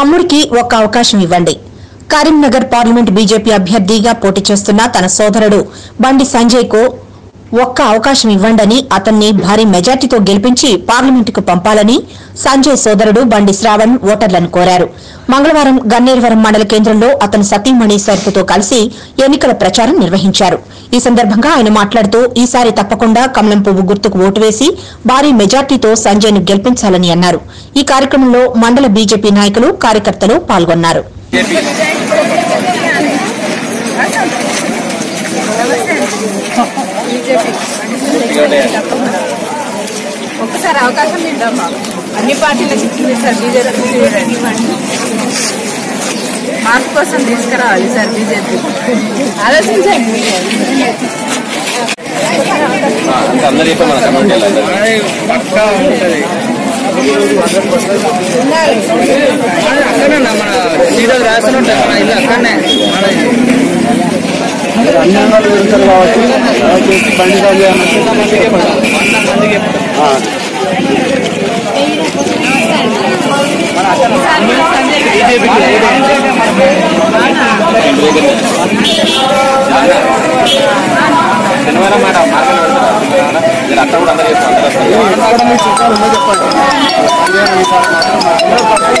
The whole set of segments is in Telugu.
తమ్ముడికి ఒక్క అవకాశం ఇవ్వండి. కరీంనగర్ పార్లమెంట్ బీజేపీ అభ్యర్థిగా పోటీ చేస్తున్న తన సోదరుడు బండి సంజయ్కు ఒక్క అవకాశం ఇవ్వండని అతన్ని భారీ మెజార్టీతో గెలిపించి పార్లమెంటుకు పంపాలని సంజయ్ సోదరుడు బండి శ్రావణ్ ఓటర్లను కోరారు. మంగళవారం గన్నేరువరం మండల కేంద్రంలో అతను సతీమణి సరుకుతో కలిసి ఎన్నికల ప్రచారం నిర్వహించారు. ఈ సందర్భంగా ఆయన మాట్లాడుతూ ఈసారి తప్పకుండా కమలం పువ్వు గుర్తుకు ఓటు వేసి భారీ మెజార్టీతో సంజయ్ను గెలిపించాలని అన్నారు. ఈ కార్యక్రమంలో మండల బీజేపీ నాయకులు కార్యకర్తలు పాల్గొన్నారు. అవకాశం ఇద్దాం మాకు. అన్ని పార్టీలకు ఇచ్చింది సార్ బీజేపీ చూడండి. మార్పు కోసం తీసుకురావాలి సార్ బీజేపీ. ఆలోచించండి. అక్కడనే మన సీరియల్ రాసి ఉంటాయి మన ఇల్లు అక్కడనే కాబట్టి బండి శనివారం మాట మార్కెట్ పెడతారా మీరు అక్కడ కూడా అందరు చెప్పి అందరూ వస్తారు. మీ చుట్టాలు ఉందో చెప్పండి సంజయ్ ఈసారి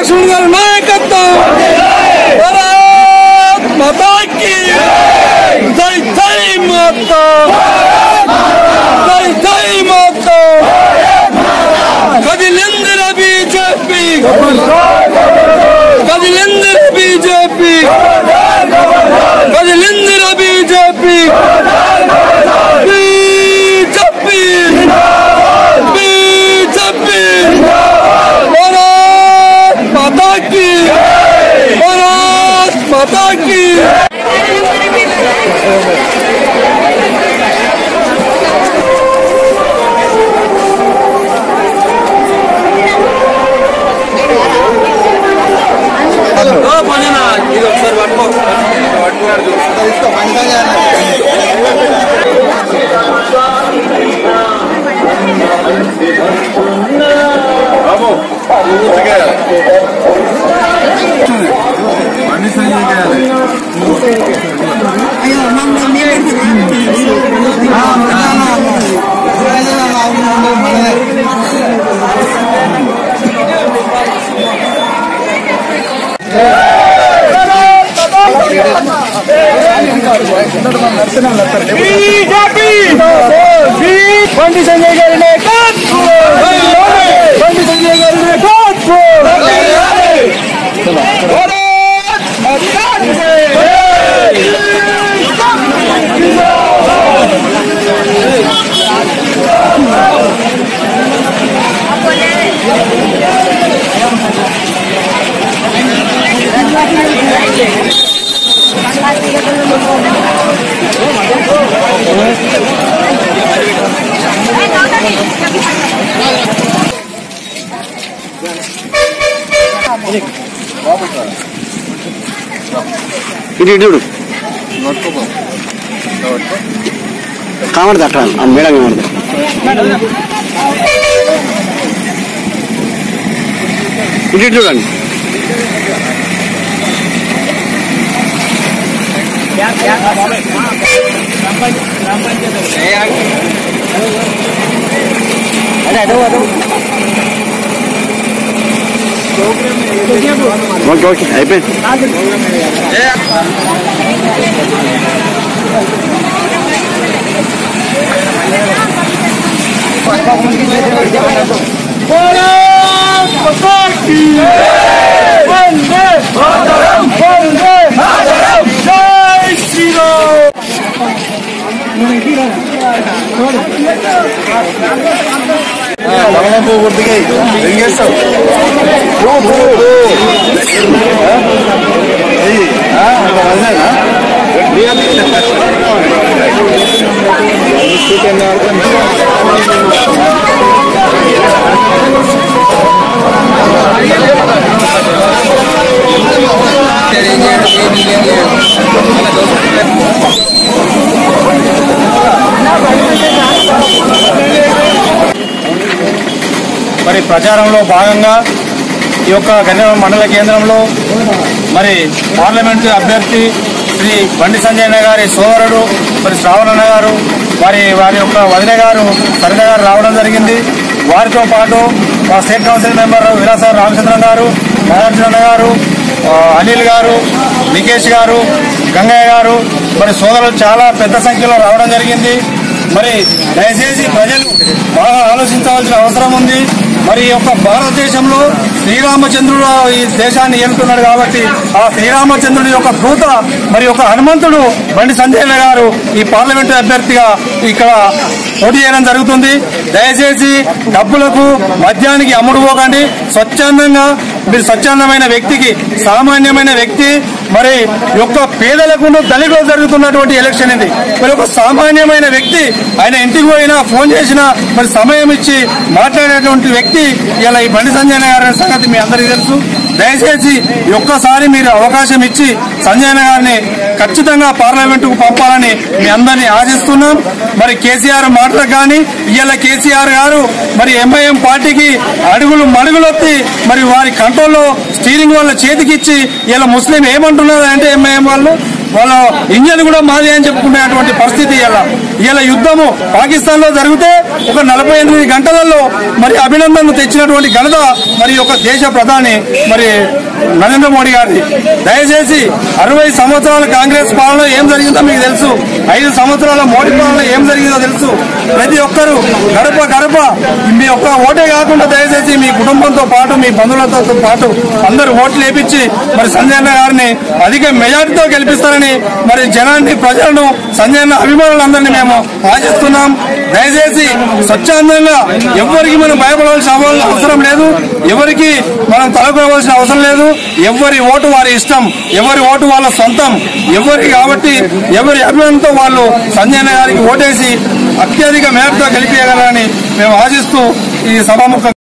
లక్ష్మణ్ గారి నాయకత్వం భారత్ మాతాకి Tanque! ఇటు ఇటు కామడదు అట్లా ఆ మేడం కామడదు ఇటు ఇటు చూడండి Mooi koekje, even. Ja. Vooruit! Verpakking! Jai Shiro! పువ్వు ఏయ్, ఆ, అంత వదిలేనా? మరి ప్రచారంలో భాగంగా ఈ యొక్క గన్నేరం మండల కేంద్రంలో మరి పార్లమెంటు అభ్యర్థి శ్రీ బండి సంజయ్ అన్న గారి సోదరుడు మరి శ్రావణన్న గారు మరి వారి యొక్క వదిన గారు సరిత గారు రావడం జరిగింది. వారితో పాటు మా స్టేట్ కౌన్సిల్ మెంబర్ విలాస రామచంద్రన్ గారు నాగార్జున గారు అనిల్ గారు నికేష్ గారు గంగయ్య గారు మరి సోదరులు చాలా పెద్ద సంఖ్యలో రావడం జరిగింది. మరి దయచేసి ప్రజలు బాగా ఆలోచించవలసిన అవసరం ఉంది. మరి ఈ యొక్క భారతదేశంలో శ్రీరామచంద్రుడు ఈ దేశాన్ని ఏలుతున్నాడు కాబట్టి ఆ శ్రీరామచంద్రుడి యొక్క దూత మరి ఒక హనుమంతుడు బండి సంజయ్ గారు ఈ పార్లమెంటు అభ్యర్థిగా ఇక్కడ పోటీ చేయడం జరుగుతుంది. దయచేసి డబ్బులకు మద్యానికి అమ్ముడు పోకండి స్వచ్ఛందంగా మీరు స్వచ్ఛందమైన వ్యక్తికి సామాన్యమైన వ్యక్తి మరి యొక్క పేదలకు దళితులు జరుగుతున్నటువంటి ఎలక్షన్ ఇది. మరి ఒక సామాన్యమైన వ్యక్తి ఆయన ఇంటికి పోయినా ఫోన్ చేసినా మరి సమయం ఇచ్చి మాట్లాడేటువంటి వ్యక్తి ఇలా ఈ బండి సంజయ్ గారి సంగతి మీ అందరికీ తెలుసు. దయచేసి ఒక్కసారి మీరు అవకాశం ఇచ్చి సంజయ్ గారిని ఖచ్చితంగా పార్లమెంటుకు పంపాలని మీ అందరినీ ఆశిస్తున్నాం. మరి కేసీఆర్ మాటలు కానీ ఇవాళ కేసీఆర్ గారు మరి ఎంఐఎం పార్టీకి అడుగులు మడుగులొత్తి మరి వారి కంట్రోల్లో స్టీరింగ్ వాళ్ళ చేతికిచ్చి ఇలా ముస్లిం ఏమంటున్నారు అంటే ఎంఐఎం వాళ్ళు? వాళ్ళ ఇంజన్ కూడా మాది అని చెప్పుకునేటువంటి పరిస్థితి ఇలా ఇలా యుద్ధము పాకిస్తాన్లో జరిగితే ఒక నలభై ఎనిమిది గంటలలో మరి అభినందనను తెచ్చినటువంటి ఘనత మరి ఒక దేశ ప్రధాని మరి నరేంద్ర మోడీ గారిది. దయచేసి అరవై సంవత్సరాల కాంగ్రెస్ పాలన ఏం జరిగిందో మీకు తెలుసు. ఐదు సంవత్సరాల మోడీ పాలన ఏం జరిగిందో తెలుసు. ప్రతి ఒక్కరు గడప గడప మీ ఒక్క ఓటే కాకుండా దయచేసి మీ కుటుంబంతో పాటు మీ బంధువులతో పాటు అందరూ ఓట్లు వేపించి మరి సంజయ్ గారిని అధిక మెజార్టీతో గెలిపిస్తారని మరి జనాన్ని ప్రజలను సంజయ్ అన్న అభిమానులందరినీ మేము ఆశిస్తున్నాం. దయచేసి స్వచ్ఛందంగా ఎవరికి మనం భయపడవలసిన అవసరం లేదు. ఎవరికి మనం తలకోవలసిన అవసరం లేదు. ఎవరి ఓటు వారి ఇష్టం ఎవరి ఓటు వాళ్ళ సొంతం ఎవరి కాబట్టి ఎవరి అభిమానంతో వాళ్ళు సంజయ్ గారికి ఓటేసి అత్యధిక మేరతో గెలిపించగలరని మేము ఆశిస్తూ ఈ సభాముఖ